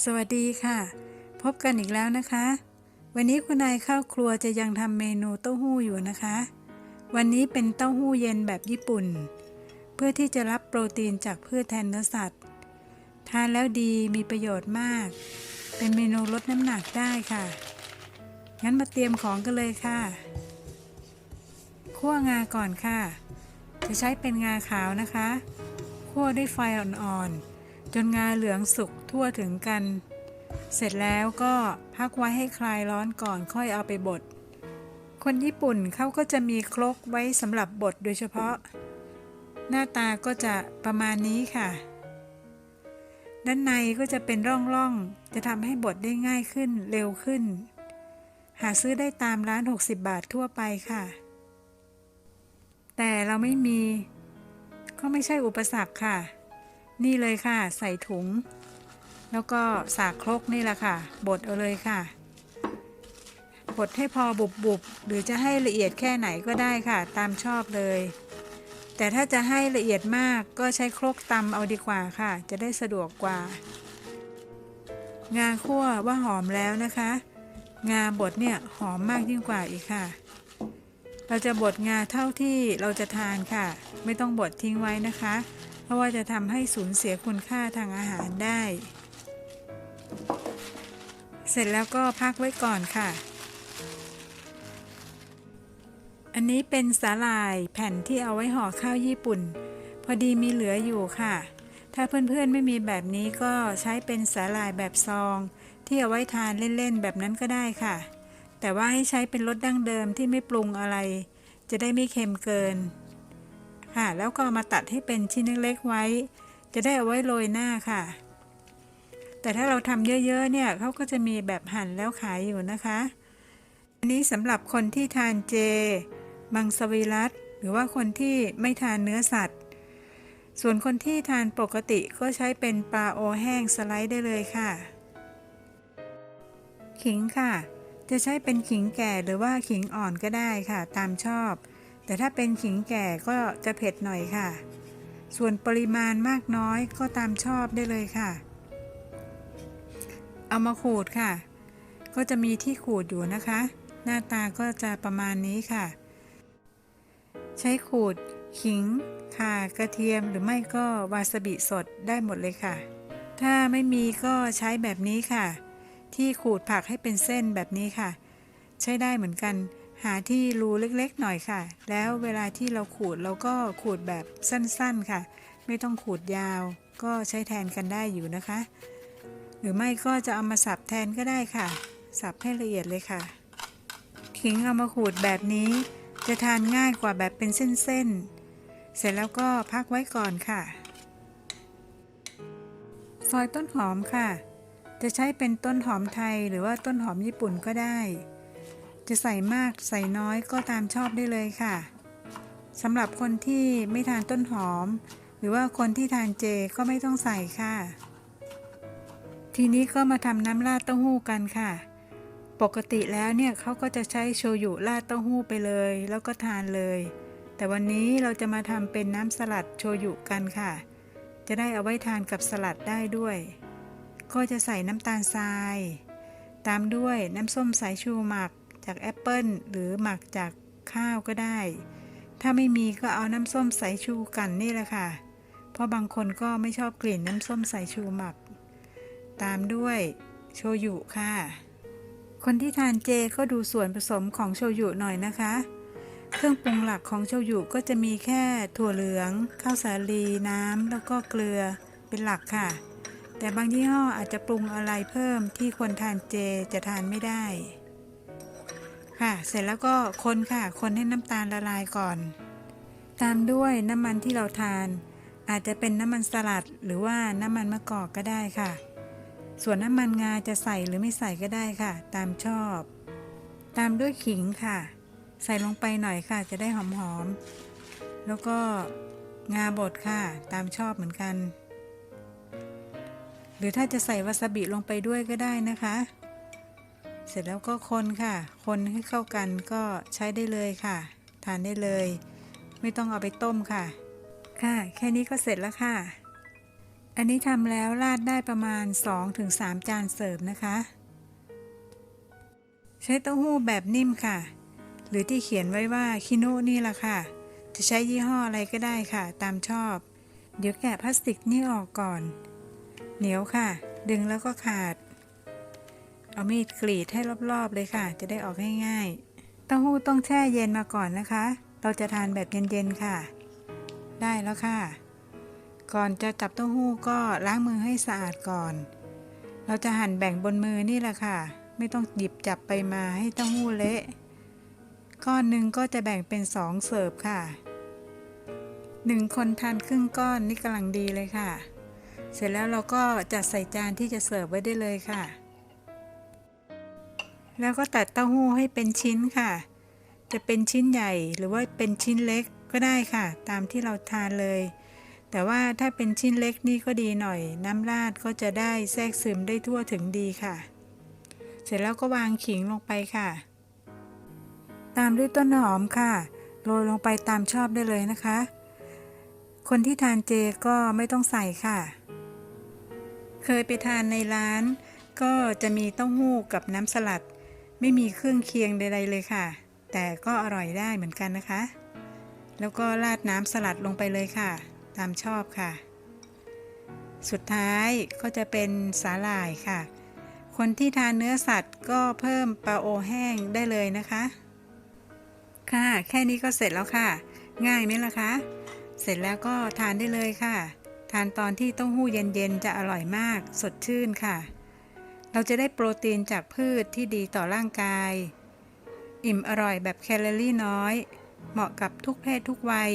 สวัสดีค่ะ พบกันอีกแล้วนะคะ วันนี้คุณนายเข้าครัวจะยังทำเมนูเต้าหู้อยู่นะคะ วันนี้เป็นเต้าหู้เย็นแบบญี่ปุ่น เพื่อที่จะรับโปรตีนจากพืชแทนเนื้อสัตว์ ทานแล้วดีมีประโยชน์มาก เป็นเมนูลดน้ำหนักได้ค่ะ งั้นมาเตรียมของกันเลยค่ะคั่วงาก่อนค่ะ จะใช้เป็นงาขาวนะคะคั่วด้วยไฟอ่อนๆ จนงาเหลืองสุกทั่วถึงกัน เสร็จแล้วก็พักไว้ให้คลายร้อนก่อนค่อยเอาไปบด คนญี่ปุ่นเขาก็จะมีครกไว้สำหรับบดโดยเฉพาะ หน้าตาก็จะประมาณนี้ค่ะ ด้านในก็จะเป็นร่องๆ จะทำให้บดได้ง่ายขึ้นเร็วขึ้น หาซื้อได้ตามร้าน 60 บาททั่วไปค่ะ แต่เราไม่มี ก็ไม่ใช่อุปสรรคค่ะ นี่เลยค่ะ ใส่ถุง แล้วก็สากครกนี่แหละค่ะ บดเอาเลยค่ะ บดให้พอบุบบุบๆหรือจะให้ละเอียดแค่ไหนก็ได้ค่ะ ตามชอบเลย แต่ถ้าจะให้ละเอียดมากก็ใช้ครกตำเอาดีกว่าค่ะ จะได้สะดวกกว่า งาคั่วว่าหอมแล้วนะคะ งาบดเนี่ยหอมมากยิ่งกว่าอีกค่ะเราจะบดงาเท่าที่เราจะทานค่ะ ไม่ต้องบดทิ้งไว้นะคะ ราะว่าจะทำให้สูญเสียคุณค่าทางอาหารได้ เสร็จแล้วก็พักไว้ก่อนค่ะ อันนี้เป็นสาหร่ายแผ่นที่เอาไว้ห่อข้าวญี่ปุ่น พอดีมีเหลืออยู่ค่ะ ถ้าเพื่อนๆไม่มีแบบนี้ก็ใช้เป็นสาหร่ายแบบซอง ที่เอาไว้ทานเล่นๆแบบนั้นก็ได้ค่ะ แต่ว่าให้ใช้เป็นรสดั้งเดิมที่ไม่ปรุงอะไร จะได้ไม่เค็มเกิน ค่ะ แล้วก็มาตัดให้เป็นชิ้นเล็กๆไว้ จะได้เอาไว้โรยหน้าค่ะ แต่ถ้าเราทำเยอะๆเนี่ยเขาก็จะมีแบบหั่นแล้วขายอยู่นะคะ อันนี้สำหรับคนที่ทานเจ มังสวิรัตหรือว่าคนที่ไม่ทานเนื้อสัตว์ ส่วนคนที่ทานปกติก็ใช้เป็นปลาโอแห้งสไลด์ได้เลยค่ะ ขิงค่ะ จะใช้เป็นขิงแก่หรือว่าขิงอ่อนก็ได้ค่ะ ตามชอบ แต่ถ้าเป็นขิงแก่ก็จะเผ็ดหน่อยค่ะ ส่วนปริมาณมากน้อยก็ตามชอบได้เลยค่ะ เอามาขูดค่ะ ก็จะมีที่ขูดอยู่นะคะ หน้าตาก็จะประมาณนี้ค่ะ ใช้ขูดขิงข่ากระเทียมหรือไม่ก็วาซาบิสดได้หมดเลยค่ะ ถ้าไม่มีก็ใช้แบบนี้ค่ะ ที่ขูดผักให้เป็นเส้นแบบนี้ค่ะ ใช้ได้เหมือนกัน หาที่รูเล็กๆหน่อยค่ะ แล้วเวลาที่เราขูดเราก็ขูดแบบสั้นๆค่ะ ไม่ต้องขูดยาว ก็ใช้แทนกันได้อยู่นะคะ หรือไม่ก็จะเอามาสับแทนก็ได้ค่ะ สับให้ละเอียดเลยค่ะ ขิงเอามาขูดแบบนี้ จะทานง่ายกว่าแบบเป็นเส้นๆ เสร็จแล้วก็พักไว้ก่อนค่ะ ซอยต้นหอมค่ะ จะใช้เป็นต้นหอมไทยหรือว่าต้นหอมญี่ปุ่นก็ได้ จะใส่มากใส่น้อยก็ตามชอบได้เลยค่ะสำหรับคนที่ไม่ทานต้นหอม หรือว่าคนที่ทานเจก็ไม่ต้องใส่ค่ะ ทีนี้ก็มาทำน้ำราดเต้าหู้กันค่ะ ปกติแล้วเนี่ยเขาก็จะใช้โชยุราดเต้าหู้ไปเลย แล้วก็ทานเลย แต่วันนี้เราจะมาทำเป็นน้ำสลัดโชยุกันค่ะ จะได้เอาไว้ทานกับสลัดได้ด้วย ก็จะใส่น้ำตาลทราย ตามด้วยน้ำส้มสายชูหมัก จากแอปเปิลหรือหมักจากข้าวก็ได้ ถ้าไม่มีก็เอาน้ำส้มสายชูกันนี่แหละค่ะ เพราะบางคนก็ไม่ชอบกลิ่นน้ำส้มสายชูหมัก ตามด้วยโชยุค่ะ คนที่ทานเจก็ดูส่วนผสมของโชยุหน่อยนะคะ เครื่องปรุงหลักของโชยุก็จะมีแค่ถั่วเหลือง ข้าวสาลี น้ำแล้วก็เกลือเป็นหลักค่ะแต่บางยี่ห้ออาจจะปรุงอะไรเพิ่มที่คนทานเจจะทานไม่ได้ ค่ะ เสร็จแล้วก็คนค่ะ คนให้น้ำตาลละลายก่อน ตามด้วยน้ำมันที่เราทาน อาจจะเป็นน้ำมันสลัด หรือว่าน้ำมันมะกอกก็ได้ค่ะ ส่วนน้ำมันงาจะใส่หรือไม่ใส่ก็ได้ค่ะ ตามชอบ ตามด้วยขิงค่ะ ใส่ลงไปหน่อยค่ะ จะได้หอมๆ แล้วก็งาบดค่ะ ตามชอบเหมือนกัน หรือถ้าจะใส่วาซาบิลงไปด้วยก็ได้นะคะ เสร็จแล้วก็คนค่ะ คนให้เข้ากันก็ใช้ได้เลยค่ะ ทานได้เลย ไม่ต้องเอาไปต้มค่ะ ค่ะ แค่นี้ก็เสร็จแล้วค่ะ อันนี้ทำแล้วราดได้ประมาณ 2-3 จานเสิร์ฟนะคะ ใช้เต้าหู้แบบนิ่มค่ะ หรือที่เขียนไว้ว่าคิโนนี่แหละค่ะ จะใช้ยี่ห้ออะไรก็ได้ค่ะ ตามชอบ เดี๋ยวแกะพลาสติกนี่ออกก่อน เหนียวค่ะ ดึงแล้วก็ขาด เอามีดกรีดให้รอบๆเลยค่ะ จะได้ออกง่ายๆเต้าหู้ต้องแช่เย็นมาก่อนนะคะ เราจะทานแบบเย็นๆค่ะ ได้แล้วค่ะ ก่อนจะจับเต้าหู้ก็ล้างมือให้สะอาดก่อน เราจะหั่นแบ่งบนมือนี่แหละค่ะ ไม่ต้องหยิบจับไปมาให้เต้าหู้เละก้อนหนึ่งก็จะแบ่งเป็นสองเสิร์ฟค่ะหนึ่งคนทานครึ่งก้อนนี่กำลังดีเลยค่ะ เสร็จแล้วเราก็จัดใส่จานที่จะเสิร์ฟไว้ได้เลยค่ะ แล้วก็ตัดเต้าหู้ให้เป็นชิ้นค่ะ จะเป็นชิ้นใหญ่หรือว่าเป็นชิ้นเล็กก็ได้ค่ะ ตามที่เราทานเลย แต่ว่าถ้าเป็นชิ้นเล็กนี่ก็ดีหน่อย น้ำราดก็จะได้แทรกซึมได้ทั่วถึงดีค่ะ เสร็จแล้วก็วางขิงลงไปค่ะ ตามด้วยต้นหอมค่ะ โรยลงไปตามชอบได้เลยนะคะ คนที่ทานเจก็ไม่ต้องใส่ค่ะ เคยไปทานในร้านก็จะมีเต้าหู้กับน้ำสลัด ไม่มีเครื่องเคียงใด ๆ เลยค่ะ แต่ก็อร่อยได้เหมือนกันนะคะ แล้วก็ราดน้ำสลัดลงไปเลยค่ะ ตามชอบค่ะ สุดท้ายก็จะเป็นสาหร่ายค่ะ คนที่ทานเนื้อสัตว์ก็เพิ่มปลาโอแห้งได้เลยนะคะ ค่ะ แค่นี้ก็เสร็จแล้วค่ะ ง่ายไหมล่ะคะ เสร็จแล้วก็ทานได้เลยค่ะ ทานตอนที่เต้าหู้เย็นๆจะอร่อยมาก สดชื่นค่ะ เราจะได้โปรตีนจากพืชที่ดีต่อร่างกาย อิ่มอร่อยแบบแคลอรี่น้อย เหมาะกับทุกเพศทุกวัย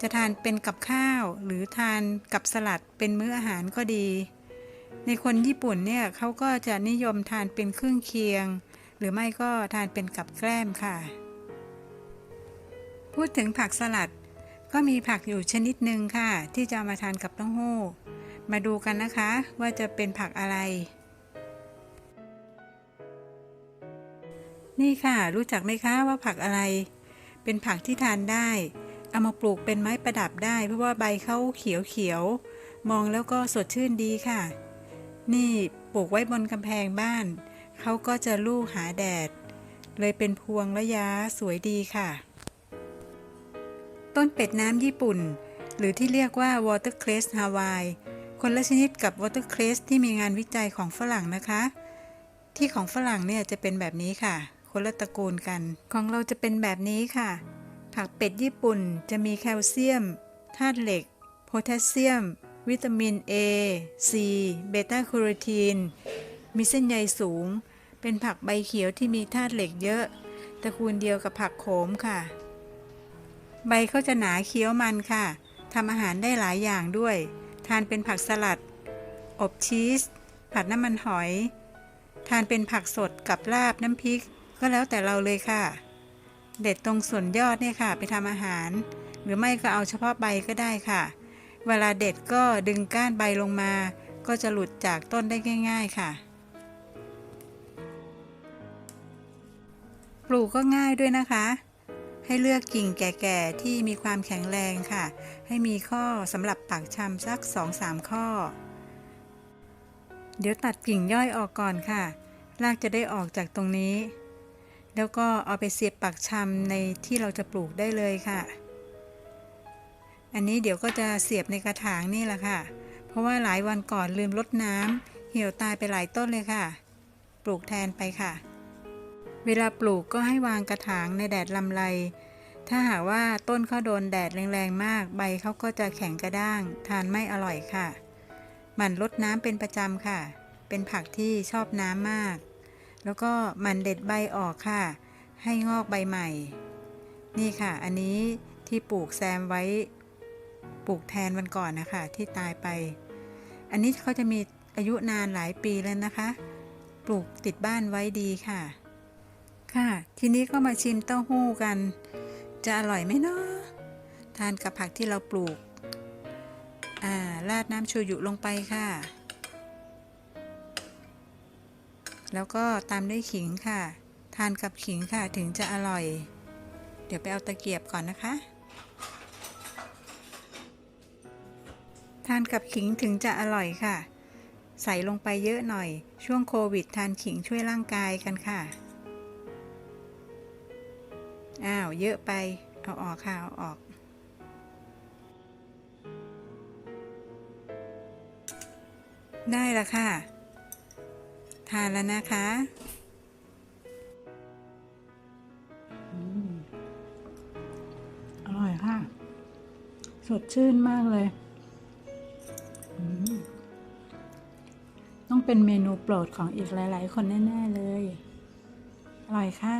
จะทานเป็นกับข้าวหรือทานกับสลัดเป็นมื้ออาหารก็ดี ในคนญี่ปุ่นเนี่ยเขาก็จะนิยมทานเป็นเครื่องเคียง หรือไม่ก็ทานเป็นกับแกล้มค่ะ พูดถึงผักสลัดก็มีผักอยู่ชนิดหนึ่งค่ะ ที่จะามาทานกับเต้าหู้ มาดูกันนะคะว่าจะเป็นผักอะไร นี่ค่ะ รู้จักไหมคะว่าผักอะไร เป็นผักที่ทานได้ เอามาปลูกเป็นไม้ประดับได้ เพราะว่าใบเขาเขียวเขียว มองแล้วก็สดชื่นดีค่ะ นี่ปลูกไว้บนกำแพงบ้าน เขาก็จะลูกหาแดด เลยเป็นพวงระยะสวยดีค่ะ ต้นเป็ดน้ำญี่ปุ่น หรือที่เรียกว่า watercress Hawaii คนละชนิดกับ watercress ที่มีงานวิจัยของฝรั่งนะคะ ที่ของฝรั่งเนี่ยจะเป็นแบบนี้ค่ะ คนละตระกูลกัน ของเราจะเป็นแบบนี้ค่ะ ผักเป็ดญี่ปุ่นจะมีแคลเซียมธาตุเหล็ก โพแทสเซียม วิตามิน A C เบต้าแคโรทีน มีเส้นใยสูง เป็นผักใบเขียวที่มีธาตุเหล็กเยอะ ตระกูลเดียวกับผักโขมค่ะ ใบเขาจะหนาเคี้ยวมันค่ะทำอาหารได้หลายอย่างด้วย ทานเป็นผักสลัด อบชีส ผัดน้ำมันหอย ทานเป็นผักสดกับลาบน้ำพริก ก็แล้วแต่เราเลยค่ะ เด็ดตรงส่วนยอดเนี่ยค่ะ ไปทำอาหาร หรือไม่ก็เอาเฉพาะใบก็ได้ค่ะ เวลาเด็ดก็ดึงก้านใบลงมา ก็จะหลุดจากต้นได้ง่าย ๆค่ะ ปลูกก็ง่ายด้วยนะคะ ให้เลือกกิ่งแก่ๆที่มีความแข็งแรงค่ะ ให้มีข้อสำหรับปักชำสัก 2-3 ข้อ เดี๋ยวตัดกิ่งย่อยออกก่อนค่ะรากจะได้ออกจากตรงนี้ แล้วก็เอาไปเสียบปักชำในที่เราจะปลูกได้เลยค่ะ อันนี้เดี๋ยวก็จะเสียบในกระถางนี่แหละค่ะ เพราะว่าหลายวันก่อนลืมรดน้ำเหี่ยวตายไปหลายต้นเลยค่ะ ปลูกแทนไปค่ะ เวลาปลูกก็ให้วางกระถางในแดดลำไร ถ้าหากว่าต้นเขาโดนแดดแรงๆมาก ใบเขาก็จะแข็งกระด้าง ทานไม่อร่อยค่ะ หมั่นรดน้ำเป็นประจำค่ะ เป็นผักที่ชอบน้ำมาก แล้วก็มันเด็ดใบออกค่ะ ให้งอกใบใหม่ นี่ค่ะ อันนี้ที่ปลูกแซมไว้ ปลูกแทนวันก่อนนะคะ ที่ตายไป อันนี้เขาจะมีอายุนานหลายปีแล้วนะคะ ปลูกติดบ้านไว้ดีค่ะ ค่ะ ทีนี้ก็มาชิมเต้าหู้กัน จะอร่อยไหมเนาะทานกับผักที่เราปลูก อ่า ราดน้ำโชยุลงไปค่ะ แล้วก็ตามด้วยขิงค่ะ ทานกับขิงค่ะถึงจะอร่อย เดี๋ยวไปเอาตะเกียบก่อนนะคะ ทานกับขิงถึงจะอร่อยค่ะ ใส่ลงไปเยอะหน่อย ช่วงโควิดทานขิงช่วยร่างกายกันค่ะ อ้าว เยอะไป เอาออกค่ะ เอาออกได้ละค่ะ ทานแล้วนะคะอืมอร่อยค่ะ สดชื่นมากเลยอืมต้องเป็นเมนูโปรดของอีกหลาย ๆ คนแน่ ๆ เลย อร่อยค่ะ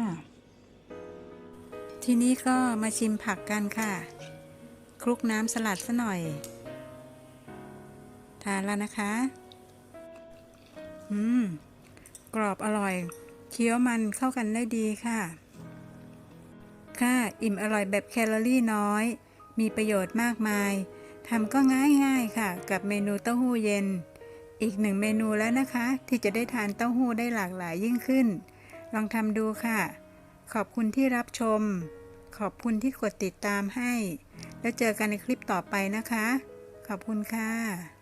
ทีนี้ก็มาชิมผักกันค่ะ คลุกน้ำสลัดซะหน่อย ทานแล้วนะคะ อืม กรอบอร่อย เคี้ยวมันเข้ากันได้ดีค่ะ ค่ะ อิ่มอร่อยแบบแคลอรี่น้อย มีประโยชน์มากมายทำก็ง่ายๆค่ะ กับเมนูเต้าหู้เย็น อีกหนึ่งเมนูแล้วนะคะ ที่จะได้ทานเต้าหู้ได้หลากหลายยิ่งขึ้น ลองทำดูค่ะ ขอบคุณที่รับชม ขอบคุณที่กดติดตามให้ แล้วเจอกันในคลิปต่อไปนะคะ ขอบคุณค่ะ